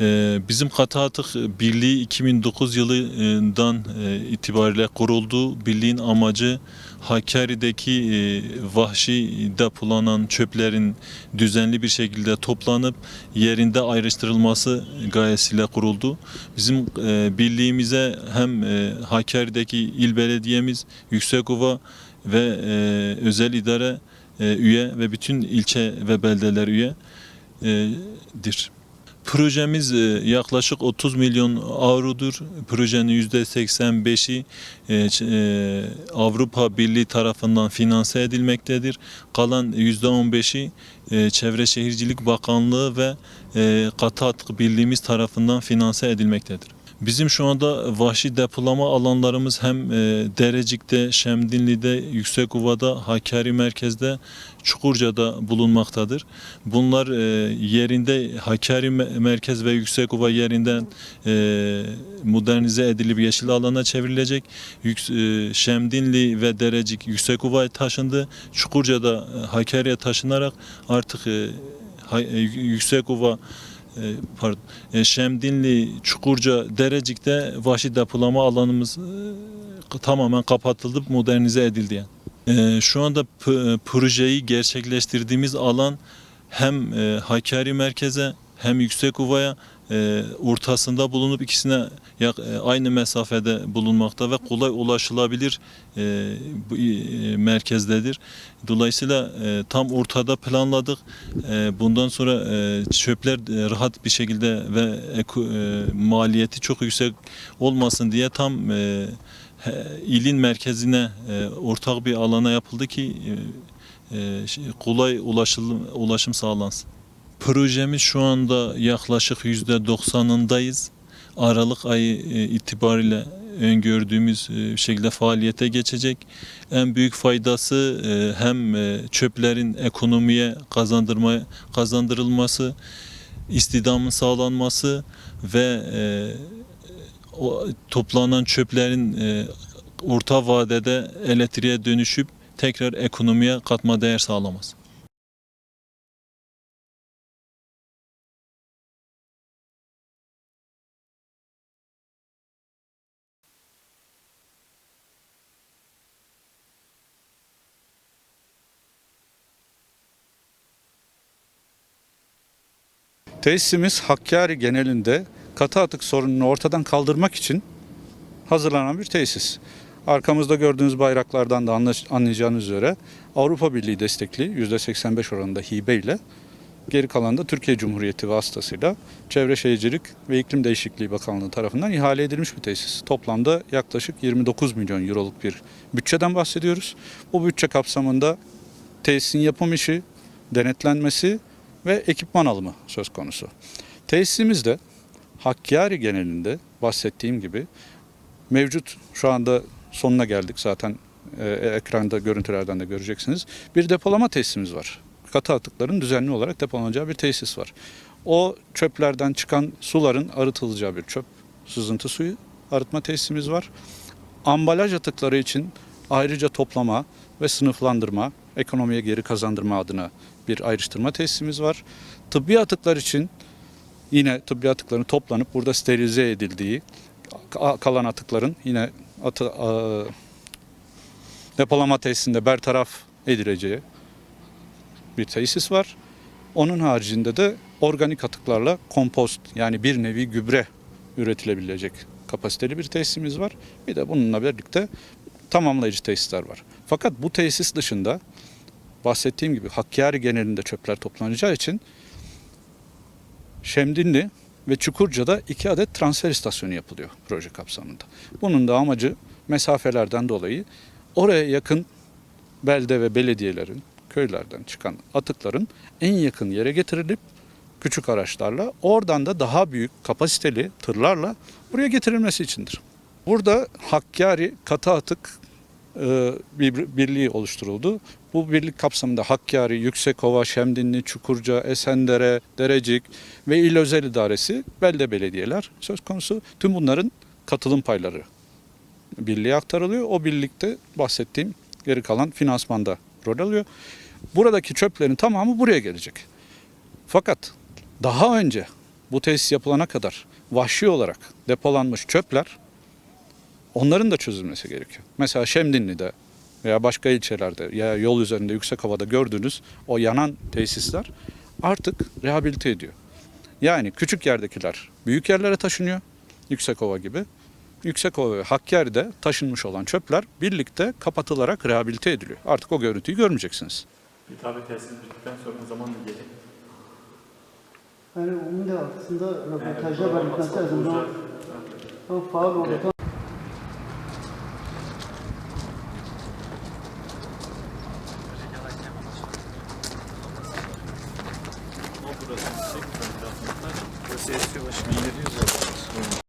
Ee, Bizim Katı Atık Birliği 2009 yılından e, itibariyle kuruldu. Birliğin amacı Hakkari'deki e, vahşi depolanan çöplerin düzenli bir şekilde toplanıp yerinde ayrıştırılması gayesiyle kuruldu. Bizim e, birliğimize hem Hakkari'deki il belediyemiz, Yüksekova ve özel idare üye ve bütün ilçe ve beldeler üyedir. Projemiz e, yaklaşık 30 milyon avrodur. Projenin %85'i e, e, Avrupa Birliği tarafından finanse edilmektedir. Kalan %15'i e, Çevre Şehircilik Bakanlığı ve Katı Atık Birliğimiz tarafından finanse edilmektedir. Bizim şu anda vahşi depolama alanlarımız hem e, Derecik'te, Şemdinli'de, Yüksekova'da, Hakkari merkezde, Çukurca'da bulunmaktadır. Bunlar e, yerinde Hakkari me- merkez ve Yüksekova yerinden e, modernize edilip yeşil alana çevrilecek. Şemdinli ve Derecik Yüksekova'ya taşındı. Çukurca'da Hakkari'ye taşınarak artık Yüksekova pardon, e, Şemdinli, Çukurca, Derecik'te vahşi depolama alanımız e, tamamen kapatıldı, modernize edildi yani. E, Şu anda projeyi gerçekleştirdiğimiz alan hem e, Hakkari merkeze hem Yüksekova'ya e, ortasında bulunup ikisine yak- e, aynı mesafede bulunmakta ve kolay ulaşılabilir e, bu, e, merkezdedir. Dolayısıyla e, tam ortada planladık. E, bundan sonra e, çöpler e, rahat bir şekilde ve eko- e, maliyeti çok yüksek olmasın diye tam e, ilin merkezine e, ortak bir alana yapıldı ki e, e, şey, kolay ulaşım, ulaşım sağlansın. Projemiz şu anda yaklaşık %90'ındayız. Aralık ayı e, itibariyle öngördüğümüz e, şekilde faaliyete geçecek. En büyük faydası e, hem e, çöplerin ekonomiye kazandırma kazandırılması, istihdamın sağlanması ve e, toplanan çöplerin e, orta vadede elektriğe dönüşüp tekrar ekonomiye katma değer sağlaması. Tesisimiz Hakkari genelinde katı atık sorununu ortadan kaldırmak için hazırlanan bir tesis. Arkamızda gördüğünüz bayraklardan da anlayacağınız üzere Avrupa Birliği destekli %85 oranında hibe ile geri kalan da Türkiye Cumhuriyeti vasıtasıyla Çevre Şehircilik ve İklim Değişikliği Bakanlığı tarafından ihale edilmiş bir tesis. Toplamda yaklaşık 29 milyon euroluk bir bütçeden bahsediyoruz. Bu bütçe kapsamında tesisin yapım işi, denetlenmesi ve ekipman alımı söz konusu. Tesisimizde Hakkari genelinde bahsettiğim gibi mevcut şu anda sonuna geldik zaten e, ekranda görüntülerden de göreceksiniz. Bir depolama tesisimiz var. Katı atıkların düzenli olarak depolanacağı bir tesis var. O çöplerden çıkan suların arıtılacağı bir çöp sızıntı suyu arıtma tesisimiz var. Ambalaj atıkları için ayrıca toplama ve sınıflandırma, ekonomiye geri kazandırma adına bir ayrıştırma tesisimiz var. Tıbbi atıklar için yine tıbbi atıkların toplanıp burada sterilize edildiği, ka- kalan atıkların yine atı, a- depolama tesisinde bertaraf edileceği bir tesis var. Onun haricinde de organik atıklarla kompost yani bir nevi gübre üretilebilecek kapasiteli bir tesisimiz var. Bir de bununla birlikte tamamlayıcı tesisler var. Fakat bu tesis dışında bahsettiğim gibi Hakkari genelinde çöpler toplanacağı için Şemdinli ve Çukurca'da iki adet transfer istasyonu yapılıyor proje kapsamında. Bunun da amacı mesafelerden dolayı oraya yakın belde ve belediyelerin, köylerden çıkan atıkların en yakın yere getirilip küçük araçlarla oradan da daha büyük kapasiteli tırlarla buraya getirilmesi içindir. Burada Hakkari katı atık bir birliği oluşturuldu. Bu birlik kapsamında Hakkari, Yüksekova, Şemdinli, Çukurca, Esendere, Derecik ve İl Özel İdaresi, belde belediyeler söz konusu. Tüm bunların katılım payları birliğe aktarılıyor. O birlikte bahsettiğim geri kalan finansmanda rol alıyor. Buradaki çöplerin tamamı buraya gelecek. Fakat daha önce bu tesis yapılana kadar vahşi olarak depolanmış çöpler onların da çözülmesi gerekiyor. Mesela Şemdinli'de veya başka ilçelerde ya yol üzerinde yüksek havada gördüğünüz o yanan tesisler artık rehabilite ediyor. Yani küçük yerdekiler büyük yerlere taşınıyor. Yüksekova gibi. Yüksekova ve Hakkari'de taşınmış olan çöpler birlikte kapatılarak rehabilite ediliyor. Artık o görüntüyü görmeyeceksiniz. Hitap tesisi bittikten sonra zaman da gelir. Yani onun da aslında röportajda belirtmesi programı lazım. Tam faal.